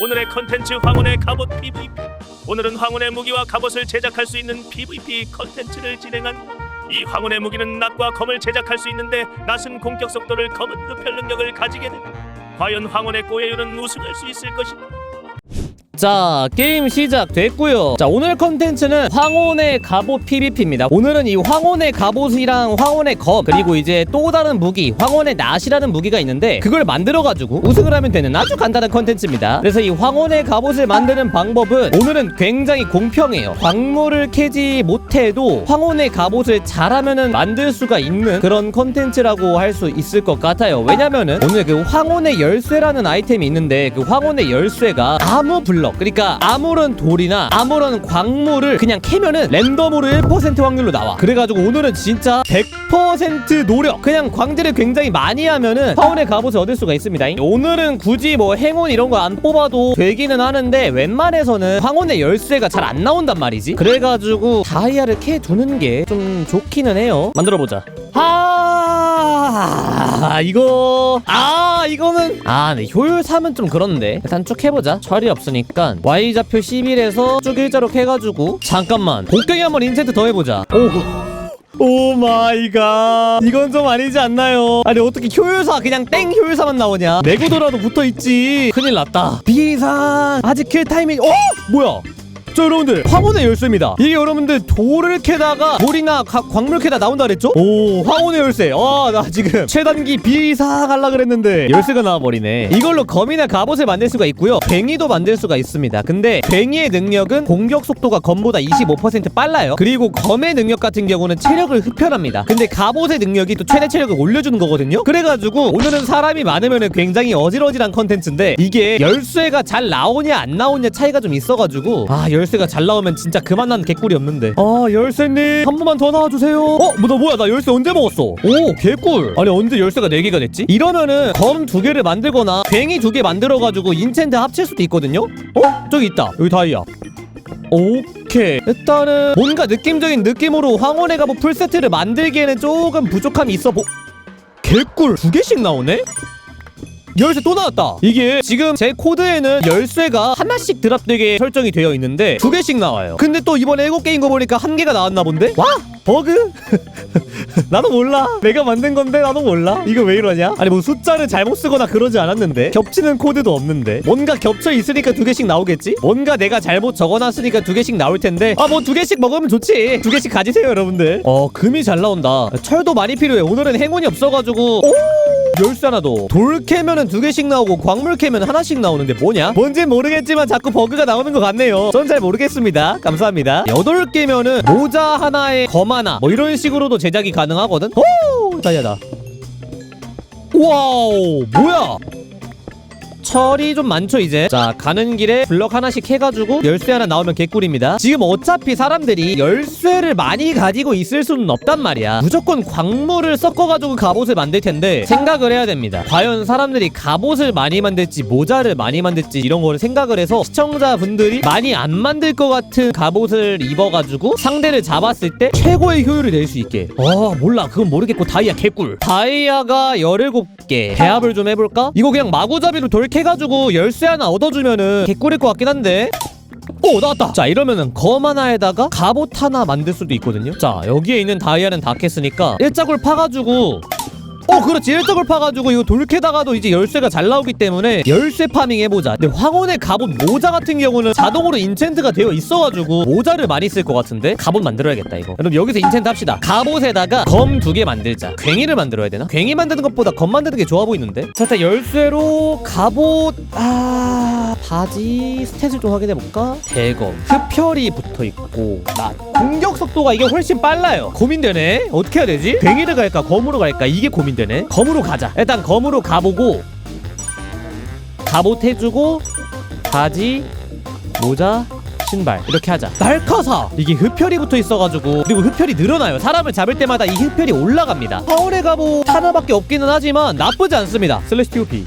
오늘의 컨텐츠 황혼의 갑옷 PVP 오늘은 황혼의 무기와 갑옷을 제작할 수 있는 PVP 컨텐츠를 진행한다 이 황혼의 무기는 낫과 검을 제작할 수 있는데 낫은 공격 속도를 검은 흡혈 능력을 가지게 된다. 과연 황혼의 꼬예유는 우승할 수 있을 것인가 자 게임 시작됐고요. 자 오늘 컨텐츠는 황혼의 갑옷 PVP입니다. 오늘은 이 황혼의 갑옷이랑 황혼의 검 그리고 이제 또 다른 무기 황혼의 낫이라는 무기가 있는데 그걸 만들어가지고 우승을 하면 되는 아주 간단한 컨텐츠입니다. 그래서 이 황혼의 갑옷을 만드는 방법은 오늘은 굉장히 공평해요. 광물을 캐지 못해도 황혼의 갑옷을 잘하면은 만들 수가 있는 그런 컨텐츠라고 할 수 있을 것 같아요. 왜냐면은 오늘 그 황혼의 열쇠라는 아이템이 있는데 그 황혼의 열쇠가 아무 블럭 그러니까 아무런 돌이나 아무런 광물을 그냥 캐면은 랜덤으로 1% 확률로 나와. 그래가지고 오늘은 진짜 100% 노력. 그냥 광질을 굉장히 많이 하면은 황혼의 갑옷을 얻을 수가 있습니다. 오늘은 굳이 뭐 행운 이런 거 안 뽑아도 되기는 하는데 웬만해서는 황혼의 열쇠가 잘 안 나온단 말이지. 그래가지고 다이아를 캐 두는 게 좀 좋기는 해요. 만들어보자. 아 이거 아 이거는 아 네, 효율 3은 좀 그런데. 일단 쭉 해보자. 철이 없으니까 Y좌표 11에서 쭉 일자로 해가지고 잠깐만 복덩이 한번 인챈트 더 해보자. 오 오 마이 갓. 이건 좀 아니지 않나요? 아니 어떻게 효율사 그냥 땡 효율사만 나오냐? 내구도라도 붙어있지. 큰일 났다. 비상! 아직 킬 타이밍 어? 뭐야 자 여러분들. 황혼의 열쇠입니다. 이게 여러분들 돌을 캐다가 돌이나 가- 광물 캐다 나온다 그랬죠? 오 황혼의 열쇠. 아 나 지금 최단기 비사 갈라 그랬는데. 열쇠가 나와버리네. 이걸로 검이나 갑옷을 만들 수가 있고요. 괭이도 만들 수가 있습니다. 근데 괭이의 능력은 공격 속도가 검보다 25% 빨라요. 그리고 검의 능력 같은 경우는 체력을 흡혈합니다. 근데 갑옷의 능력이 또 최대 체력을 올려주는 거거든요. 그래가지고 오늘은 사람이 많으면 굉장히 어질어질한 컨텐츠인데 이게 열쇠가 잘 나오냐 안 나오냐 차이가 좀 있어가지고 아 열쇠 가 잘 나오면 진짜 그만한 개꿀이 없는데. 아 열쇠님. 한 번만 더 나와주세요. 어? 뭐, 나 뭐야. 나 열쇠 언제 먹었어? 오 개꿀. 아니 언제 열쇠가 4개가 됐지? 이러면은 검 두 개를 만들거나 괭이 두 개 만들어가지고 인챈트 합칠 수도 있거든요? 어? 저기 있다. 여기 다이아. 오케이. 일단은 뭔가 느낌적인 느낌으로 황혼의 갑옷 풀세트를 만들기에는 조금 부족함이 있어 보 개꿀. 두 개씩 나오네? 열쇠 또 나왔다 이게 지금 제 코드에는 열쇠가 하나씩 드랍되게 설정이 되어 있는데 두 개씩 나와요 근데 또 이번에 일곱 개인 거 보니까 한 개가 나왔나 본데? 와! 버그? 나도 몰라 내가 만든 건데 나도 몰라 이거 왜 이러냐? 아니 뭐 숫자를 잘못 쓰거나 그러지 않았는데 겹치는 코드도 없는데 뭔가 겹쳐 있으니까 두 개씩 나오겠지? 뭔가 내가 잘못 적어놨으니까 두 개씩 나올 텐데 아 뭐 두 개씩 먹으면 좋지 두 개씩 가지세요 여러분들 어 금이 잘 나온다 철도 많이 필요해 오늘은 행운이 없어가지고 오! 더. 돌 캐면은 두 개씩 나오고 광물 캐면 하나씩 나오는데 뭐냐? 뭔진 모르겠지만 자꾸 버그가 나오는 것 같네요. 전 잘 모르겠습니다. 감사합니다. 여덟 개면은 모자 하나에 검 하나 뭐 이런 식으로도 제작이 가능하거든. 오, 다이아다. 와우, 뭐야? 철이 좀 많죠 이제? 자 가는 길에 블럭 하나씩 해가지고 열쇠 하나 나오면 개꿀입니다. 지금 어차피 사람들이 열쇠를 많이 가지고 있을 수는 없단 말이야. 무조건 광물을 섞어가지고 갑옷을 만들 텐데 생각을 해야 됩니다. 과연 사람들이 갑옷을 많이 만들지 모자를 많이 만들지 이런 거를 생각을 해서 시청자분들이 많이 안 만들 것 같은 갑옷을 입어가지고 상대를 잡았을 때 최고의 효율을 낼 수 있게. 어 몰라. 그건 모르겠고 다이아 개꿀. 다이아가 17개. 배합을 좀 해볼까? 이거 그냥 마구잡이로 돌캐 가지고 열쇠 하나 얻어주면은 개꿀일 것 같긴 한데. 오 나왔다. 자 이러면은 검 하나에다가 갑옷 하나 만들 수도 있거든요. 자 여기에 있는 다이아는 다 캤으니까 일자골 파가지고 어 그렇지. 일적을 파가지고 이거 돌캐다가도 이제 열쇠가 잘 나오기 때문에 열쇠 파밍 해보자. 근데 황혼의 갑옷 모자 같은 경우는 자동으로 인챈트가 되어 있어가지고 모자를 많이 쓸 것 같은데? 갑옷 만들어야겠다 이거. 그럼 여기서 인챈트 합시다. 갑옷에다가 검 두 개 만들자. 괭이를 만들어야 되나? 괭이 만드는 것보다 검 만드는 게 좋아 보이는데? 자 일단 열쇠로 갑옷 아 바지 스탯을 좀 확인해볼까? 대검. 흡혈이 붙어있고. 나 공격 속도가 이게 훨씬 빨라요. 고민되네. 어떻게 해야 되지? 괭이를 갈까? 검으로 갈까? 이게 고민 되네. 검으로 가자. 일단 검으로 가보고 갑옷 해주고 바지 모자 신발 이렇게 하자. 날카사! 이게 흡혈이 붙어 있어가지고 그리고 흡혈이 늘어나요. 사람을 잡을 때마다 이 흡혈이 올라갑니다. 파울의 갑옷 하나밖에 없기는 하지만 나쁘지 않습니다. 슬래시 TOP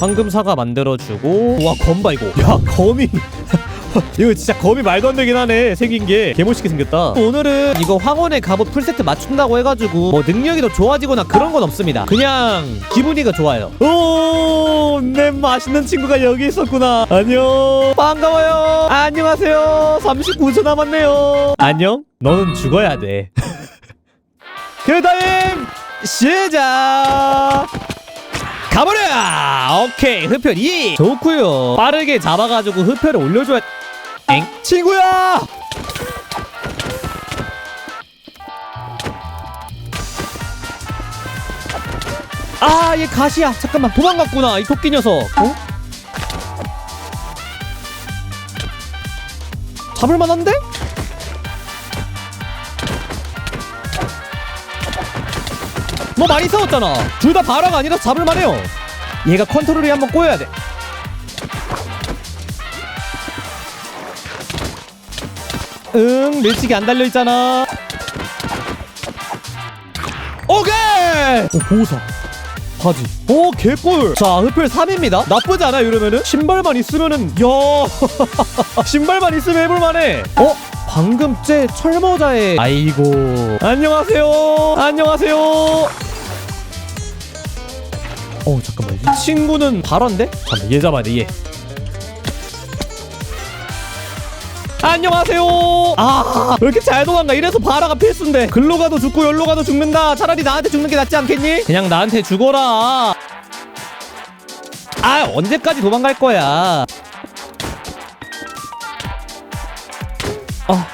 황금 사과 만들어주고. 와 검바 이거 야 검이 이거 진짜 검이 말도 안 되긴 하네. 생긴 게. 개멋있게 생겼다. 오늘은 이거 황혼의 갑옷 풀세트 맞춘다고 해가지고 뭐 능력이 더 좋아지거나 그런 건 없습니다. 그냥 기분이가 좋아요. 오내 맛있는 친구가 여기 있었구나. 안녕. 반가워요. 안녕하세요. 39초 남았네요. 안녕? 너는 죽어야 돼. 그다음 시작! 가버려! 오케이 흡혈 2 좋구요. 빠르게 잡아가지고 흡혈을 올려줘야 엥? 친구야! 아, 얘 가시야. 잠깐만, 도망갔구나. 이 토끼 녀석. 어? 잡을만한데? 뭐 많이 싸웠잖아. 둘 다 바라가 아니라 잡을만해요. 얘가 컨트롤이 한번 꼬여야 돼. 응, 밀치기 안 달려 있잖아. 오케이. 오, 보호사. 바지. 오, 개꿀. 자, 흡혈 3입니다. 나쁘지 않아, 이러면은. 신발만 있으면은, 야 신발만 있으면 해볼만해. 어? 방금 째 철모자에. 아이고. 안녕하세요. 안녕하세요. 어, 잠깐만. 이 친구는 발언데? 잠깐만, 얘 잡아야 돼, 얘. 안녕하세요. 아, 왜 이렇게 잘 도망가? 이래서 바라가 필수인데. 글로 가도 죽고 열로 가도 죽는다. 차라리 나한테 죽는 게 낫지 않겠니? 그냥 나한테 죽어라. 아, 언제까지 도망갈 거야? 아.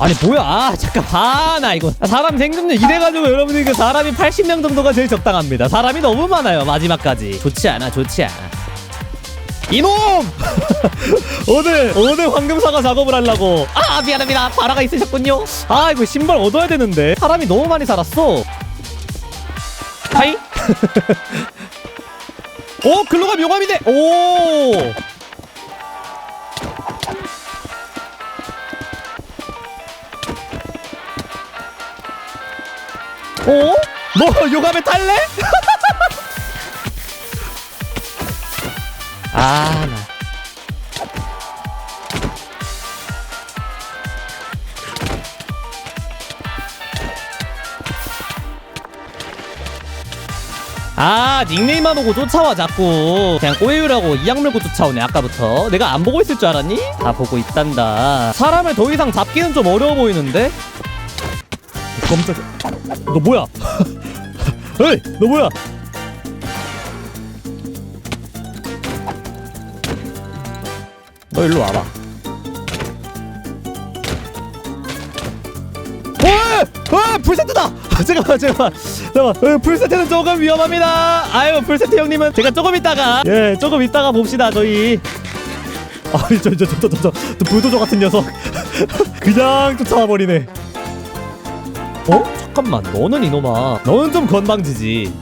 아니 뭐야 아 잠깐 봐나 이거 사람 생존율 이래가지고 여러분들 그 사람이 80명 정도가 제일 적당합니다 사람이 너무 많아요 마지막까지 좋지 않아 좋지 않아 이놈! 오늘 오늘 황금사과 작업을 하려고. 아 미안합니다. 바라가 있으셨군요. 아 이거 신발 얻어야 되는데. 사람이 너무 많이 살았어. 하이? 오 글로가 명함이 돼오! 어? 너 요감에 탈래? 아, 나. 아 닉네임만 보고 쫓아와 자꾸 그냥 꼬이우라고 이악 물고 쫓아오네 아까부터 내가 안 보고 있을 줄 알았니? 다 보고 있단다 사람을 더 이상 잡기는 좀 어려워 보이는데? 깜짝이야 너 뭐야 에이 너 뭐야 너 일로 와봐 어! 어! 불세트다! 잠깐만 잠깐만 잠깐만 어, 불세트는 조금 위험합니다 아유 불세트 형님은 제가 조금 있다가 예 조금 있다가 봅시다 저희 아이 저저 저저저저 불도저 같은 녀석 그냥 쫓아와 버리네 어? 잠깐만 너는 이놈아 너는 좀 건방지지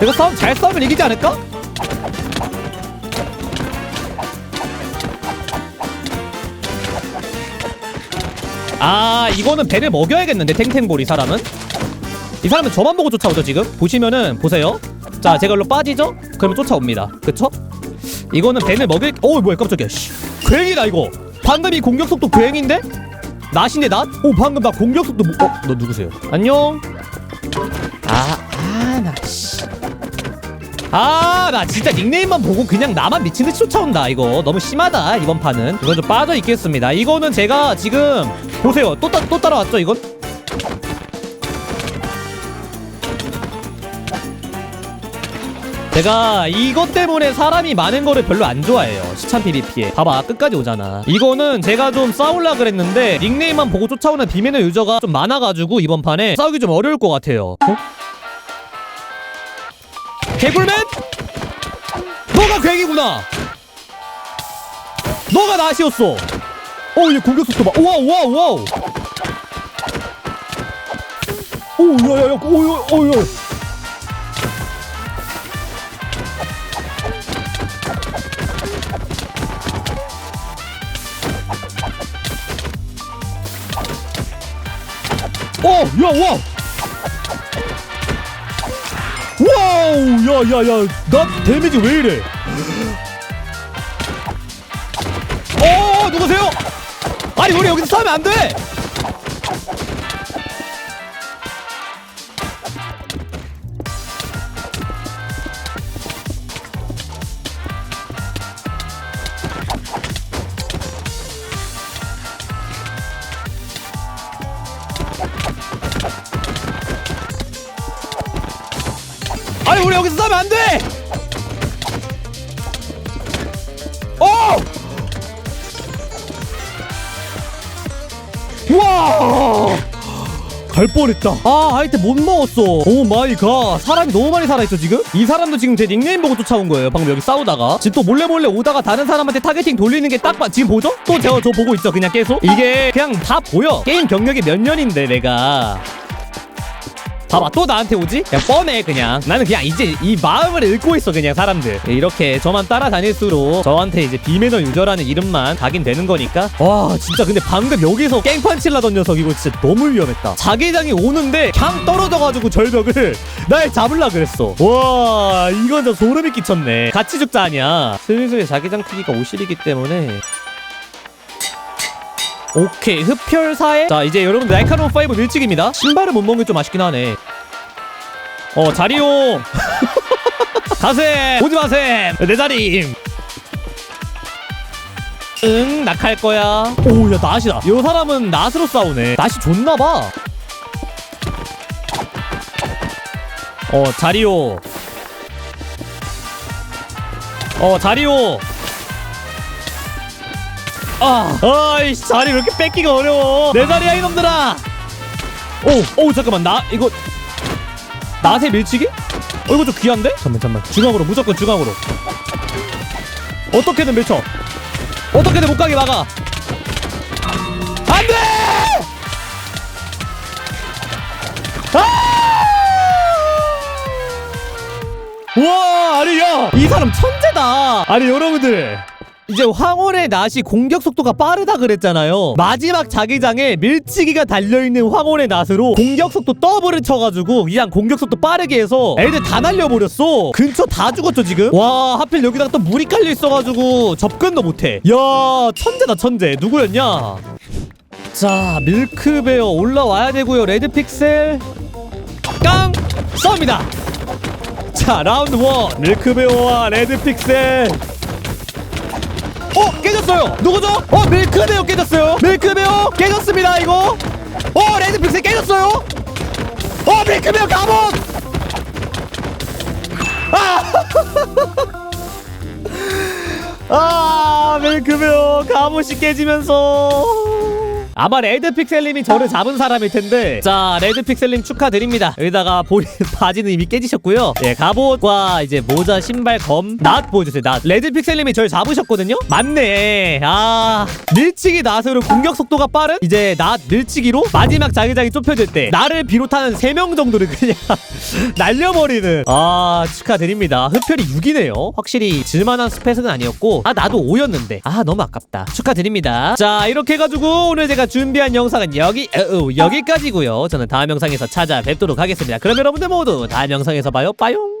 내가 싸움 잘 싸우면 이기지 않을까? 아 이거는 배를 먹여야겠는데 탱탱볼 이 사람은 이 사람은 저만 보고 쫓아오죠 지금 보시면은 보세요 자 제가 일로 빠지죠 그러면 쫓아옵니다 그쵸? 이거는 배를 먹일 어 뭐야 깜짝이야 씨. 괜히다 이거 방금 이 공격 속도 괜인데? 낫인데 낫? 오 방금 나 공격 속도 뭐... 어? 너 누구세요? 안녕 아 아나 씨. 아, 나 진짜 닉네임만 보고 그냥 나만 미친듯이 쫓아온다. 이거 너무 심하다. 이번 판은. 이건 좀 빠져 있겠습니다. 이거는 제가 지금 보세요. 또, 따, 또 따라왔죠, 이건? 제가 이것 때문에 사람이 많은 거를 별로 안 좋아해요. 시참 PVP에. 봐봐, 끝까지 오잖아. 이거는 제가 좀 싸울라 그랬는데 닉네임만 보고 쫓아오는 비매너 유저가 좀 많아가지고 이번 판에 싸우기 좀 어려울 것 같아요. 어? 개굴맨? 너가 괴기구나. 너가 낫이었어. 어, 얘 공격 속도 봐. 와우, 와 우, 와우. 오, 야, 야, 야, 오, 야, 오, 야. 어, 야, 와 야야야 나 데미지 왜 이래? 어 누구세요? 아니 우리 여기서 싸우면 안돼 싸우면 안 돼! 어! 와! 갈 뻔했다. 아, 아이템 못 먹었어. 오 마이 갓. 사람이 너무 많이 살아있어, 지금? 이 사람도 지금 제 닉네임 보고 쫓아온 거예요. 방금 여기 싸우다가. 지금 또 몰래 몰래 오다가 다른 사람한테 타겟팅 돌리는 게 딱 봐. 지금 보죠? 또 제가 저 보고 있어, 그냥 계속. 이게 그냥 다 보여. 게임 경력이 몇 년인데, 내가. 봐봐 또 나한테 오지? 야 뻔해 그냥. 나는 그냥 이제 이 마음을 읽고 있어 그냥 사람들. 이렇게 저만 따라다닐수록 저한테 이제 비매너 유저라는 이름만 각인 되는 거니까. 와 진짜 근데 방금 여기서 깽판 칠라던 녀석 이거 진짜 너무 위험했다. 자기장이 오는데 그냥 떨어져가지고 절벽을 날 잡을라 그랬어. 와 이건 진짜 소름이 끼쳤네. 같이 죽자 아니야. 슬슬 자기장 크기가 50이기 때문에 오케이 흡혈사에 자 이제 여러분 날카로운 5 밀치기입니다. 신발을 못 먹는 게 좀 아쉽긴 하네. 어 자리용 가셈 오지 마셈 내 자리 응 낙할 거야. 오야 낫이다. 이 사람은 낫으로 싸우네. 낫이 좋나봐. 어 자리요 어 자리요 아, 아이씨 자리 왜 이렇게 뺏기가 어려워? 내 자리야 이놈들아! 오, 오 잠깐만. 나 이거 낫의 밀치기? 어 이거 좀 귀한데? 잠만 잠만. 중앙으로 무조건 중앙으로. 어떻게든 밀쳐. 어떻게든 못 가게 막아. 안돼! 아! 와 아니 야이 사람 천재다. 아니 여러분들 이제 황홀의 낫이 공격 속도가 빠르다 그랬잖아요. 마지막 자기장에 밀치기가 달려있는 황홀의 낫으로 공격 속도 더블을 쳐가지고 그냥 공격 속도 빠르게 해서 애들 다 날려버렸어. 근처 다 죽었죠 지금? 와 하필 여기다가 또 물이 깔려 있어가지고 접근도 못해. 야 천재다 천재. 누구였냐? 자 밀크베어 올라와야 되고요. 레드픽셀 깡 싸웁니다. 자 라운드 원 밀크베어와 레드픽셀 어 깨졌어요. 누구죠? 어 밀크베어 깨졌어요. 밀크베어 깨졌습니다 이거. 어 레드픽셀 깨졌어요. 어 밀크베어 갑옷 아! 아 밀크베어 갑옷이 깨지면서 아마 레드픽셀님이 저를 잡은 사람일 텐데. 자 레드픽셀님 축하드립니다. 여기다가 본인 바지는 이미 깨지셨고요. 예 갑옷과 이제 모자 신발 검낫 보여주세요 낫. 레드픽셀님이 저를 잡으셨거든요? 맞네. 아 밀치기 낫으로 공격 속도가 빠른? 이제 낫 밀치기로 마지막 자기장이 좁혀질 때 나를 비롯하는 3명 정도를 그냥 날려버리는. 아 축하드립니다. 흡혈이 6이네요. 확실히 질만한 스탯은 아니었고 아 나도 5였는데. 아 너무 아깝다. 축하드립니다. 자 이렇게 해가지고 오늘 제가 준비한 영상은 여기 어, 어, 여기까지고요. 저는 다음 영상에서 찾아뵙도록 하겠습니다. 그럼 여러분들 모두 다음 영상에서 봐요. 빠용